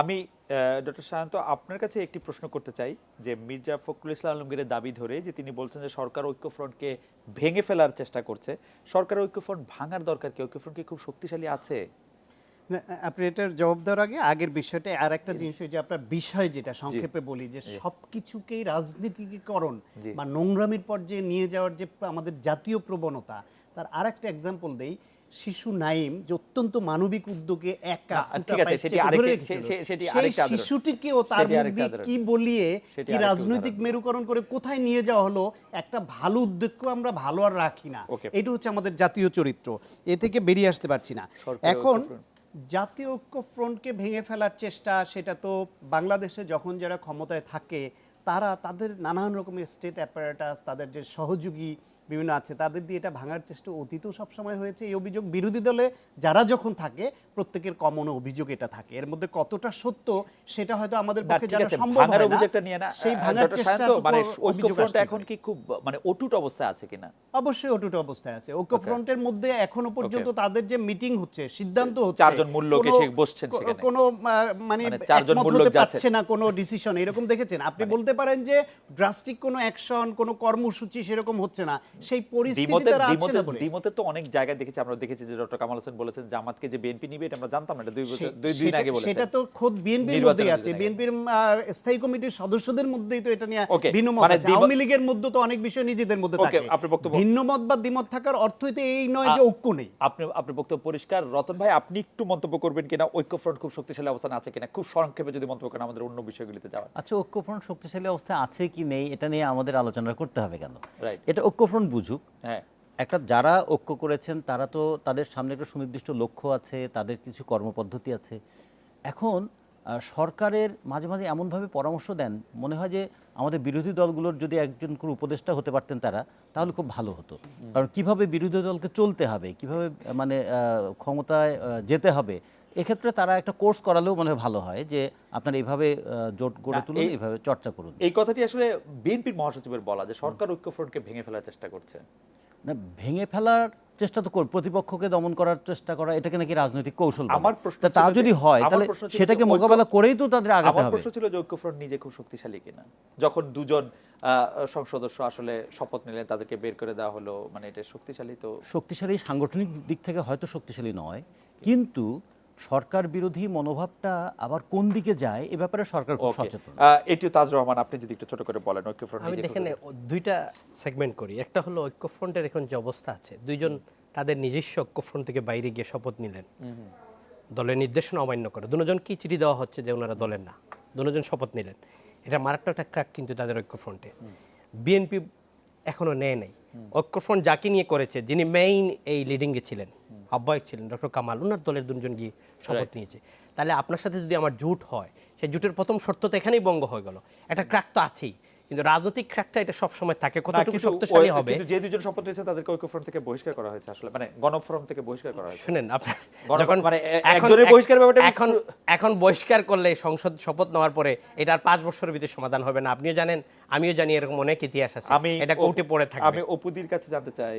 আমি ডক্টর সায়ন্ত আপনার কাছে একটি প্রশ্ন করতে চাই যে মির্জা ফখরুল ইসলাম আলমগীরের দাবি ধরে যে তিনি বলছেন যে সরকার ঐক্যফ্রন্টকে ভেঙে ফেলার চেষ্টা করছে সরকার ঐক্যফ্রন্ট ভাঙার দরকার কি? ঐক্যফ্রন্ট কি খুব শক্তিশালী আছে? আপনি এটার জবাব দেওয়ার আগে আগের বিষয়টা আর একটা জিনিস যে আপনার বিষয় যেটা সংক্ষেপে বলি যে সবকিছুকেই রাজনীতিকরণ জি। বা নোংরামির পর্যায়ে নিয়ে যাওয়ার যে আমাদের জাতীয় প্রবণতা তার আর একটা এক্সাম্পল দেই। শিশু নাইম যে অত্যন্ত মানবিক উদ্যোগে একা ঠিক আছে, সেটি আরেকটা আদর। তার। কি বলিয়ে কি রাজনৈতিক মেরুকরণ করে কোথায় নিয়ে যাওয়া হলো একটা ভালো উদ্যোগকে আমরা ভালো আর রাখি না। এটা হচ্ছে আমাদের জাতীয় চরিত্র। এ থেকে বেরিয়ে আসতে পারছি না। এখন জাতীয় ঐক্য ফ্রন্টকে ভেঙে ফেলার চেষ্টা সেটা তো বাংলাদেশে যখন যারা ক্ষমতায় থাকে তারা তাদের নানান রকমের স্টেট অ্যাপারেটাস তাদের যে সহযোগী বিভিন্ন আছে তাদের দিয়ে এটা ভাঙার চেষ্টা অতীতেও সবসময় হয়েছে। এই অভিযোগ বিরোধী দলে যারা যখন থাকে প্রত্যেকের কমন অভিযোগ এটা থাকে। এর মধ্যে কতটা সত্য সেটা হয়তো আমাদের পক্ষে জানা সম্ভব হয় না। অভিযোগটা নিয়ে না সেই ভাঙার চেষ্টা মানে ঐক্যফ্রন্ট এখন কি খুব মানে অটুট অবস্থায় আছে কিনা? অবশ্যই অটুট অবস্থায় আছে। ঐক্য ফ্রন্টের মধ্যে এখনও পর্যন্ত তাদের যে মিটিং হচ্ছে সিদ্ধান্ত হচ্ছে চারজন মূল লোক কোনো- এসে বসছেন সেখানে। কোনো মানে মানে চারজন একমত মূল হতে লোক যাচ্ছেন। পারছে না কোনো ডিসিশন এরকম দেখেছেন? আপনি বলতে পারেন যে ড্রাস্টিক কোনো অ্যাকশন কোনো কর্মসূচি সেরকম হচ্ছে না। সেই পরিস্থিতি তারা আছে না বলে তো অনেক জায়গায় দেখেছি আমরা দেখেছি যে ডক্টর কামাল হোসেন বলেছেন জামাতকে যে বিএনপি নিবে এটা আমরা জানতাম না এটা দুই বছর দুই দিন আগে বলেছেন। সেটা তো খোদ বিএনপির মধ্যেই আছে। বিএনপির স্থায়ী কমিটির সদস্যদের মধ্যেই তো এটা নিয়ে ভিন্ন মত মানে আছে। আওয়ামী লীগের মধ্যে তো অনেক বিষয় নিজেদের মধ্যে থাকে। আপনার বক্তব্য- ভিন্ন মত বা দ্বিমত থাকার অর্থই তো এই নয় যে ঐক্য নেই। আপনি আপনার বক্তব্য পরিষ্কার। রতন ভাই আপনি একটু মন্তব্য করবেন কিনা? ঐক্যফ্রন্ট খুব শক্তিশালী অবস্থান আছে কিনা? খুব সংক্ষেপে যদি মন্তব্য করেন আমাদের অন্য বিষয়গুলিতে যাওয়া আচ্ছা ঐক্যফ্রন্ট শক্তিশালী অবস্থায় আছে কি নেই এটা নিয়ে আমাদের আলোচনা করতে হবে কেন? এটা ঐক্যফ্রন্ট বুঝুক। হ্যাঁ। একটা যারা ঐক্য করেছেন তারা তো তাদের সামনে একটা সুনির্দিষ্ট লক্ষ্য আছে তাদের কিছু কর্মপদ্ধতি আছে। এখন সরকারের মাঝে মাঝে এমনভাবে পরামর্শ দেন মনে হয় যে আমাদের বিরোধী দলগুলোর যদি একজন করে উপদেষ্টা হতে পারতেন তারা তাহলে খুব ভালো হতো। কারণ কীভাবে বিরোধী দলকে চলতে হবে কীভাবে মানে ক্ষমতায় যেতে হবে এক্ষেত্রে তারা একটা কোর্স করালেও মনে হয় ভালো হয় যে আপনারা এইভাবে জোট গড়ে তুলুন এইভাবে চর্চা করুন। এই কথাটি আসলে বিএনপির মহাসচিবের বলা যে সরকার ঐক্যফ্রন্টকে ভেঙে ফেলার চেষ্টা করছে। না ভেঙে ফেলার চেষ্টা তো কর প্রতিপক্ষকে দমন করার চেষ্টা করা এটাকে নাকি রাজনৈতিক কৌশল আমার প্রশ্ন তা যদি হয় তাহলে সেটাকে মোকাবেলা করেই তো তাদের আগাতে আমার হবে। প্রশ্ন ছিল যে ঐক্যফ্রন্ট নিজে খুব শক্তিশালী কিনা। যখন দুজন আহ, সংসদ সদস্য আসলে শপথ নিলেন তাদেরকে বের করে দেওয়া হলো মানে এটা শক্তিশালী তো শক্তিশালী সাংগঠনিক দিক থেকে হয়তো শক্তিশালী নয় কিন্তু সরকার বিরোধী মনোভাবটা আবার কোন দিকে যায় এ ব্যাপারে সরকার খুব সচেতন। এটিও তাজ রহমান আপনি যদি একটু ছোট করে বলেন ঐক্যফ্রন্ট আমি দেখেন দুইটা সেগমেন্ট করি। একটা হলো ঐক্যফ্রন্টের এখন যে অবস্থা আছে দুইজন তাদের নিজস্ব ঐক্যফ্রন্ট থেকে বাইরে গিয়ে শপথ নিলেন। দলের নির্দেশনা অমান্য করে। দুজন কি চিঠি দেওয়া হচ্ছে যে ওনারা দলের না? দুজন শপথ নিলেন। এটা মারাত্মক একটা ক্র্যাক কিন্তু তাদের ঐক্যফ্রন্টে বিএনপি এখনও নেয় নাই। ঐক্যফ্রন্ট যাকে নিয়ে করেছে যিনি মেইন এই লিডিংয়ে ছিলেন আহ্বায়ক ছিলেন ডক্টর কামাল ওনার দলের দুজন গিয়ে শপথ নিয়েছে। তাহলে আপনার সাথে যদি আমার জুট হয় সেই জুটের প্রথম শর্ত তো এখানেই বঙ্গ হয়ে গেল। একটা ক্র্যাক তো আছেই। কিন্তু রাজনৈতিক ক্র্যাকটা এটা সবসময় থাকে কতটুকু শক্তিশালী হবে? কিন্তু যে দুজন শপথ নিয়েছে তাদেরকে ঐক্যফ্রন্ট থেকে বহিষ্কার করা হয়েছে আসলে মানে গণফোরাম থেকে বহিষ্কার করা হয়েছে। শুনেন আপনার যখন মানে একজনের বহিষ্কার ব্যাপারটা এখন এখন বহিষ্কার করলে সংসদ শপথ নেওয়ার পরে এটা আর পাঁচ বছরের ভিতরে সমাধান হবে না। আপনিও জানেন আমিও জানি এরকম অনেক ইতিহাস আছে। আমি এটা কোর্টে পড়ে থাকবে। আমি অপুদির কাছে জানতে চাই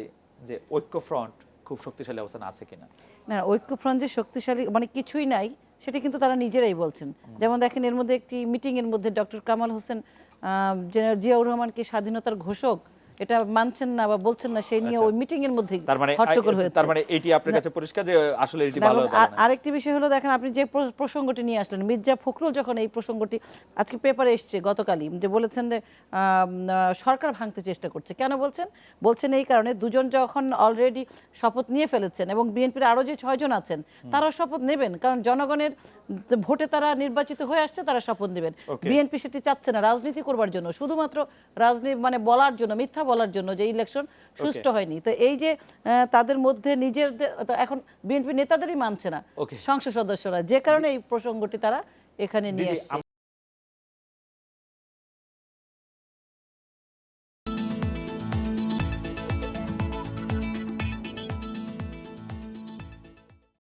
যে ঐক্যফ্রন্ট খুব শক্তিশালী অবস্থান আছে কিনা। না ঐক্যফ্রন্ট যে শক্তিশালী মানে কিছুই নাই সেটা কিন্তু তারা নিজেরাই বলছেন। যেমন দেখেন এর মধ্যে একটি মিটিং এর মধ্যে ডক্টর কামাল হোসেন আহ, রহমান কি স্বাধীনতার ঘোষক এটা মানছেন না বা বলছেন না সেই নিয়ে ওই মিটিং এর মধ্যে আচ্ছা। তার হট্টগোল হয়েছে। তার মানে এটি আপনার কাছে পরিষ্কার যে আসলে এটি ভালো না। আরেকটি বিষয় হলো দেখেন আপনি যে প্রসঙ্গটি নিয়ে আসলেন মির্জা ফখরুল যখন এই প্রসঙ্গটি আজকে পেপারে এসছে গতকালই যে বলেছেন যে সরকার ভাঙতে চেষ্টা করছে। কেন বলছেন? বলছেন এই কারণে দুজন যখন অলরেডি শপথ নিয়ে ফেলেছেন এবং বিএনপির আরও যে ছয়জন আছেন তারাও শপথ নেবেন। কারণ জনগণের ভোটে তারা নির্বাচিত হয়ে আসছে তারা শপথ নেবেন। বিএনপি সেটি চাচ্ছে না রাজনীতি করবার জন্য। শুধুমাত্র রাজনীতি মানে বলার জন্য মিথ্যা বলার জন্য যে ইলেকশন সুষ্ঠু হয়নি। তো এই যে আহ, তাদের মধ্যে নিজের এখন বিএনপি নেতাদেরই মানছে না। সংসদ সদস্যরা যে কারণে এই প্রসঙ্গটি তারা এখানে নিয়ে আসছে।